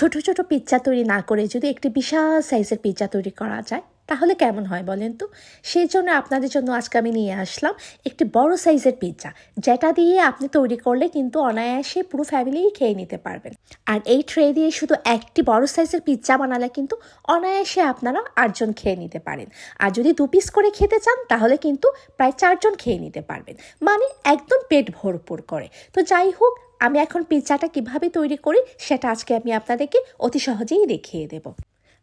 ছোট ছোট পিৎজা তৈরি না করে যদি একটি বিশাল সাইজের পিৎজা তৈরি করা যায়, তাহলে কেমন হয় বলেন তো? সেই জন্য আপনাদের জন্য আজকে আমি নিয়ে আসলাম একটি বড় সাইজের পিৎজা, যেটা দিয়ে আপনি তৈরি করলে কিন্তু অনায়াসে পুরো ফ্যামিলিই খেয়ে নিতে পারবেন। আর এই ট্রে দিয়ে শুধু একটি বড় সাইজের পিৎজা বানালে কিন্তু অনায়াসে আপনারা আটজন খেয়ে নিতে পারেন। আর যদি দু পিস করে খেতে চান, তাহলে কিন্তু প্রায় চারজন খেয়ে নিতে পারবেন। মানে একদম পেট ভরপুর করে। তো যাই হোক আমি এখন পিৎজাটা কীভাবে তৈরি করি সেটা আজকে আমি আপনাদেরকে অতি সহজেই দেখিয়ে দেব।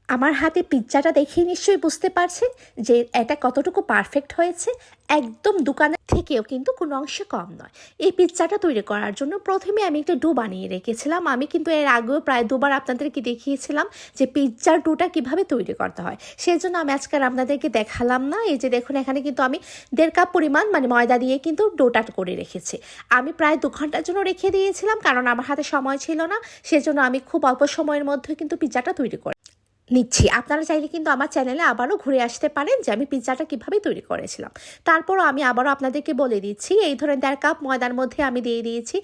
আমার হাতে পিৎজাটা দেখেই নিশ্চয়ই বুঝতে পারছেন যে এটা কতটুকু পারফেক্ট হয়েছে। একদম দোকানের থেকেও কিন্তু কোনো অংশে কম নয়। এই পিৎজাটা তৈরি করার জন্য প্রথমে আমি একটা ডো বানিয়ে রেখেছিলাম। আমি কিন্তু এর আগেও প্রায় দুবার আপনাদেরকে দেখিয়েছিলাম যে পিৎজার ডোটা কীভাবে তৈরি করতে হয়। সেই জন্য আমি আজকে আর আপনাদেরকে দেখালাম না। এই যে দেখুন, এখানে কিন্তু আমি দেড় কাপ পরিমাণ মানে ময়দা দিয়ে কিন্তু ডোটা করে রেখেছি। আমি প্রায় দু ঘণ্টার জন্য রেখে দিয়েছিলাম কারণ আমার হাতে সময় ছিল না। সেজন্য আমি খুব অল্প সময়ের মধ্যে কিন্তু পিৎজাটা তৈরি করি নিচ্ছি। আপনারা চাইলে কিন্তু আমার চ্যানেলে আবারও ঘুরে আসতে পারেন যে আমি পিৎজাটা কীভাবে তৈরি করেছিলাম। তারপরও আমি আবারও আপনাদেরকে বলে দিচ্ছি, এই ধরনের দেড় কাপ ময়দার মধ্যে আমি দিয়ে দিয়েছি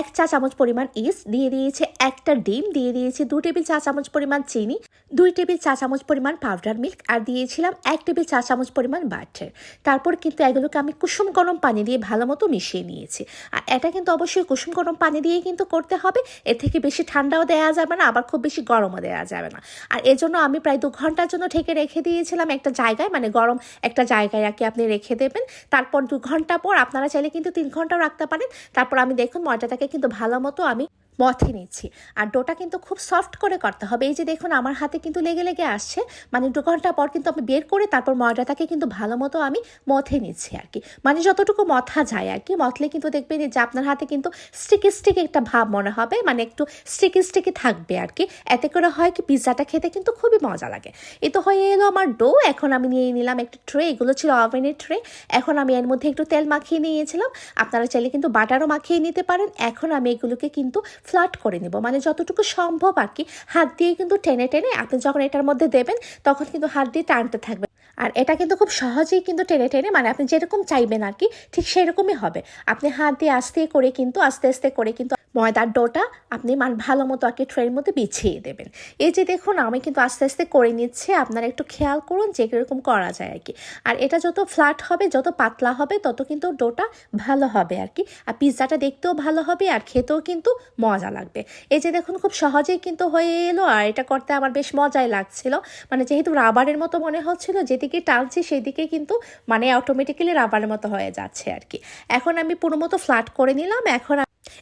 এক চা চামচ পরিমাণ ইস্ট, দিয়ে দিয়েছি একটা ডিম, দিয়ে দিয়েছি দু টেবিল চা চামচ পরিমাণ চিনি, দুই টেবিল চা চামচ পরিমাণ পাউডার মিল্ক আর দিয়েছিলাম এক টেবিল চা চামচ পরিমাণ বাটার তারপর কিন্তু এগুলোকে আমি কুসুম গরম পানি দিয়ে ভালো মতো মিশিয়ে নিয়েছি। আর এটা কিন্তু অবশ্যই কুসুম গরম পানি দিয়ে কিন্তু করতে হবে, এর থেকে বেশি ঠান্ডাও দেওয়া যাবে না, আবার খুব বেশি গরমও দেওয়া যাবে না। আর এজন্য আমি প্রায় দু ঘণ্টার জন্য ঢেকে রেখে দিয়েছিলাম একটা জায়গায় মানে গরম একটা জায়গায় আর আপনি রেখে দেবেন। তারপর দু ঘণ্টা পর আপনারা চাইলে কিন্তু তিন ঘন্টাও রাখতে পারেন। তারপর আমি দেখুন ময়দাটাকে কিন্তু ভালো মতো আমি মথে নিচ্ছি। আর ডোটা কিন্তু খুব সফট করে করতে হবে। এই যে দেখুন, আমার হাতে কিন্তু লেগে লেগে আসছে। মানে দু ঘণ্টা পর কিন্তু আমি বের করে তারপর ময়দাটাকে কিন্তু ভালো মতো আমি মথে নিচ্ছি আর কি। মানে যতটুকু মথা যায় আর কি। মথলে কিন্তু দেখবেন যে আপনার হাতে কিন্তু স্টিকি স্টিকি একটা ভাব মনে হবে। মানে একটু স্টিকি স্টিকি থাকবে আর কি। এতে করে হয় কি, পিৎজাটা খেতে কিন্তু খুবই মজা লাগে। এ তো হয়ে এলো আমার ডো। এখন আমি নিয়ে নিলাম একটা ট্রে এগুলো ছিল ওভেনের ট্রে এখন আমি এর মধ্যে একটু তেল মাখিয়ে নিয়েছিলাম। আপনারা চাইলে কিন্তু বাটারও মাখিয়ে নিতে পারেন। এখন আমি এগুলোকে কিন্তু ফ্ল্যাট করে নেব। মানে যতটুকু সম্ভব আর কি। হাত দিয়ে কিন্তু টেনে টেনে আপনি যখন এটার মধ্যে দেবেন, তখন কিন্তু হাত দিয়ে টানতে থাকবে। আর এটা কিন্তু খুব সহজেই কিন্তু টেনে টেনে মানে আপনি যেরকম চাইবেন আর কি, ঠিক সেরকমই হবে। আপনি হাত দিয়ে আস্তে করে কিন্তু, আস্তে আস্তে করে কিন্তু ময়দার ডোটা আপনি মান ভালো মতো কি ট্রের মধ্যে বিছিয়ে দেবেন। এই যে দেখুন, আমি কিন্তু আস্তে আস্তে করে নিচ্ছি, আপনারা একটু খেয়াল করুন যে কীরকম করা যায় আর কি আর এটা যত ফ্ল্যাট হবে, যত পাতলা হবে, তত কিন্তু ডোটা ভালো হবে আর কি আর পিৎজাটা দেখতেও ভালো হবে আর খেতেও কিন্তু মজা লাগবে। এই যে দেখুন, খুব সহজেই কিন্তু হয়ে এলো আর এটা করতে আমার বেশ মজাই লাগছিল। মানে যেহেতু রাবারের মতো মনে হচ্ছিল, যেদিকে টানছি সেদিকে কিন্তু মানে অটোমেটিক্যালি রাবারের মতো হয়ে যাচ্ছে আর কি এখন আমি পুরো মতো ফ্ল্যাট করে নিলাম, এখন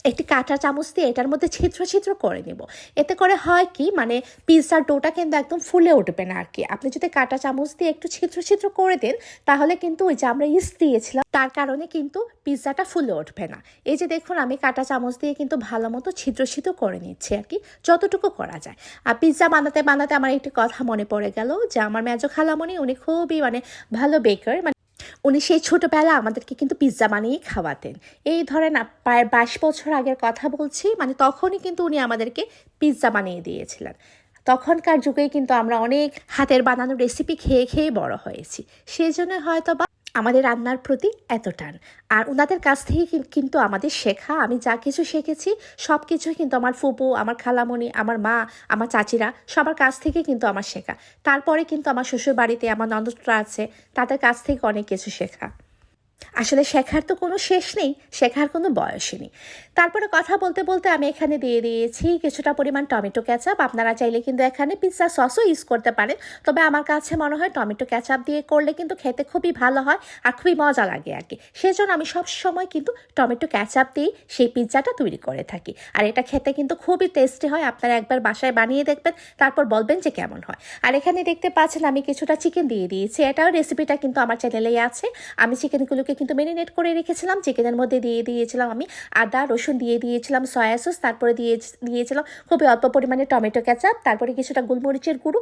একটি কাঁটা চামচ দিয়ে এটার মধ্যে ছিদ্র ছিদ্র করে নেব। এতে করে হয় কি মানে পিৎজার ডোটা কিন্তু একদম ফুলে উঠবে না আর কি আপনি যদি কাঁটা চামচ দিয়ে একটু ছিদ্র ছিদ্র করে দেন, তাহলে কিন্তু ওই যে আমরা ইস্ট দিয়েছিলাম, তার কারণে কিন্তু পিৎজাটা ফুলে উঠবে না। এই যে দেখুন, আমি কাঁটা চামচ দিয়ে কিন্তু ভালো মতো ছিদ্র ছিদ্র করে নিচ্ছি আর কি যতটুকু করা যায়। আর পিৎজা বানাতে বানাতে আমার একটি কথা মনে পড়ে গেল যে, আমার মেজো খালামণি, উনি খুবই মানে ভালো বেকার মানে উনি সেই ছোটোবেলা আমাদেরকে কিন্তু পিৎজা বানিয়ে খাওয়াতেন। এই ধরেন প্রায় বাইশ বছর আগের কথা বলছি মানে তখনই কিন্তু উনি আমাদেরকে পিৎজা বানিয়ে দিয়েছিলেন। তখনকার যুগে কিন্তু আমরা অনেক হাতের বানানো রেসিপি খেয়ে খেয়ে বড় হয়েছি। সেই জন্য হয়তো আমাদের রান্নার প্রতি এত টান। আর ওনাদের কাছ থেকে কিন্তু আমাদের শেখা। আমি যা কিছু শিখেছি, সব কিছুই কিন্তু আমার ফুপু, আমার খালামণি, আমার মা, আমার চাচিরা, সবার কাছ থেকে কিন্তু আমার শেখা। তারপরে কিন্তু আমার শ্বশুর বাড়িতে আমার নন্দরা আছে, তাদের কাছ থেকে অনেক কিছু শেখা। আসলে শেখার তো কোনো শেষ নেই, শেখার কোনো বয়সই নেই। তারপরে কথা বলতে বলতে আমি এখানে দিয়ে দিয়েছি কিছুটা পরিমাণ টমেটো ক্যাচাপ আপনারা চাইলে কিন্তু এখানে পিৎজা সসও ইউজ করতে পারেন। তবে আমার কাছে মনে হয় টমেটো ক্যাচাপ দিয়ে করলে কিন্তু খেতে খুবই ভালো হয় আর খুবই মজা লাগে আর কি। সেজন্য আমি সব সময় কিন্তু টমেটো ক্যাচাপ দিয়েই সেই পিৎজাটা তৈরি করে থাকি। আর এটা খেতে কিন্তু খুবই টেস্টি হয়। আপনারা একবার বাসায় বানিয়ে দেখবেন, তারপর বলবেন যে কেমন হয়। আর এখানে দেখতে পাচ্ছেন আমি কিছুটা চিকেন দিয়ে দিয়েছি। এটাও রেসিপিটা কিন্তু আমার চ্যানেলেই আছে। আমি চিকেনগুলোকে কিন্তু মেরিনেট করে রেখেছিলাম চিকেনের মধ্যে দিয়ে দিয়েছিলাম আমি আদা, রসুন দিয়ে দিয়েছিলাম সয়া সস তারপরে দিয়ে দিয়েছিলাম খুবই অল্প পরিমাণে টমেটো ক্যাচাপ তারপরে কিছুটা গোলমরিচের গুঁড়ো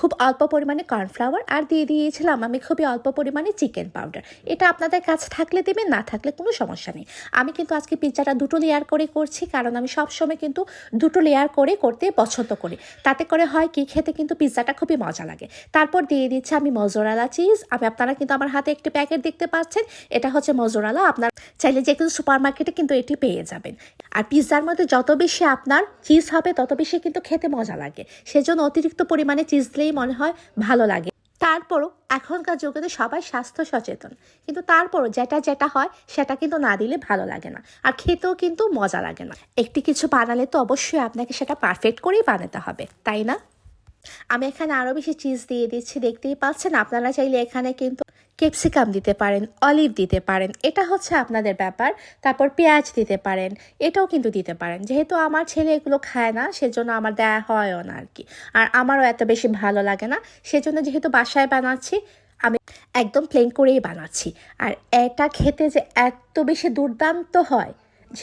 খুব অল্প পরিমাণে কর্নফ্লাওয়ার আর দিয়ে দিয়েছিলাম আমি খুবই অল্প পরিমাণে চিকেন পাউডার। এটা আপনাদের কাছে থাকলে দেবেন, না থাকলে কোনো সমস্যা নেই। আমি কিন্তু আজকে পিৎজাটা দুটো লেয়ার করে করছি, কারণ আমি সবসময় কিন্তু দুটো লেয়ার করে করতে পছন্দ করি। তাতে করে হয় কি, খেতে কিন্তু পিৎজাটা খুবই মজা লাগে। তারপর দিয়ে দিচ্ছি আমি মজোরালা চিজ আমি, আপনারা কিন্তু আমার হাতে একটি প্যাকেট দেখতে পাচ্ছেন। এটা হচ্ছে মজোরালা আপনার চাইলে যে কোনো সুপার মার্কেটে কিন্তু এটি পেয়ে যাবেন। আর পিৎজার মধ্যে যত বেশি আপনার চিজ হবে, তত বেশি কিন্তু খেতে মজা লাগে। সেজন্য অতিরিক্ত পরিমাণে চিজ দিলেই মনে হয় ভালো লাগে। তারপরও এখনকার যুগে তো সবাই স্বাস্থ্য সচেতন। কিন্তু তারপরও যেটা যেটা হয়, সেটা কিন্তু না দিলে ভালো লাগে না। আর খেতেও কিন্তু মজা লাগে না। একটি কিছু বানালে তো অবশ্যই আপনাকে সেটা পারফেক্ট করেই বানাতে হবে, তাই না? আমি এখানে আরও বেশি চিজ দিয়ে দিচ্ছি। দেখতেই পাচ্ছেন, আপনারা চাইলে এখানে কিন্তু ক্যাপসিকাম দিতে পারেন, অলিভ দিতে পারেন, এটা হচ্ছে আপনাদের ব্যাপার। তারপর পেঁয়াজ দিতে পারেন, এটাও কিন্তু দিতে পারেন। যেহেতু আমার ছেলে এগুলো খায় না, সেজন্য আমার দেয়া হয়ও না আর কি আর আমারও এত বেশি ভালো লাগে না, সেজন্য যেহেতু বাসায় বানাচ্ছি, আমি একদম প্লেন করেই বানাচ্ছি। আর এটা খেতে যে এত বেশি দুর্দান্ত হয়,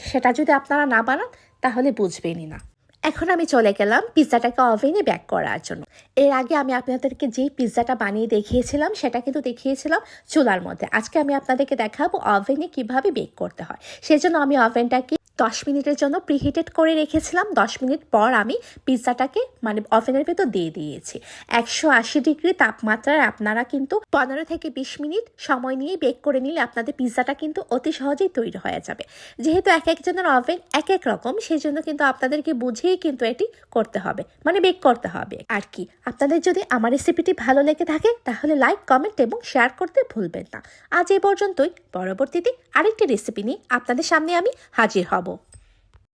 সেটা যদি আপনারা না বানান, তাহলে বুঝবেনই না। এখন আমি চলে গেলাম পিৎজাটাকে ওভেনে ব্যাক করার জন্য। এর আগে আমি আপনাদেরকে যেই পিৎজাটা বানিয়ে দেখিয়েছিলাম, সেটা কিন্তু দেখিয়েছিলাম চুলার মধ্যে। আজকে আমি আপনাদেরকে দেখাবো ওভেনে কীভাবে বেক করতে হয়। সেজন্য আমি ওভেনটাকে দশ মিনিটের জন্য প্রিহিটেড করে রেখেছিলাম। দশ মিনিট পর আমি পিৎজাটাকে মানে ওভেনের ভেতর দিয়ে দিয়েছি। একশো আশি ডিগ্রি তাপমাত্রায় আপনারা কিন্তু পনেরো থেকে বিশ মিনিট সময় নিয়ে বেক করে নিলে আপনাদের পিৎজাটা কিন্তু অতি সহজেই তৈরি হয়ে যাবে। যেহেতু এক একজনের ওভেন এক এক রকম সেই জন্য কিন্তু আপনাদেরকে বুঝেই কিন্তু এটি করতে হবে মানে বেক করতে হবে। আর কি, আপনাদের যদি আমার রেসিপিটি ভালো লেগে থাকে, তাহলে লাইক কমেন্ট এবং শেয়ার করতে ভুলবেন না। আজ এ পর্যন্তই। পরবর্তীতে আরেকটি রেসিপি নিয়ে আপনাদের সামনে আমি হাজির হব।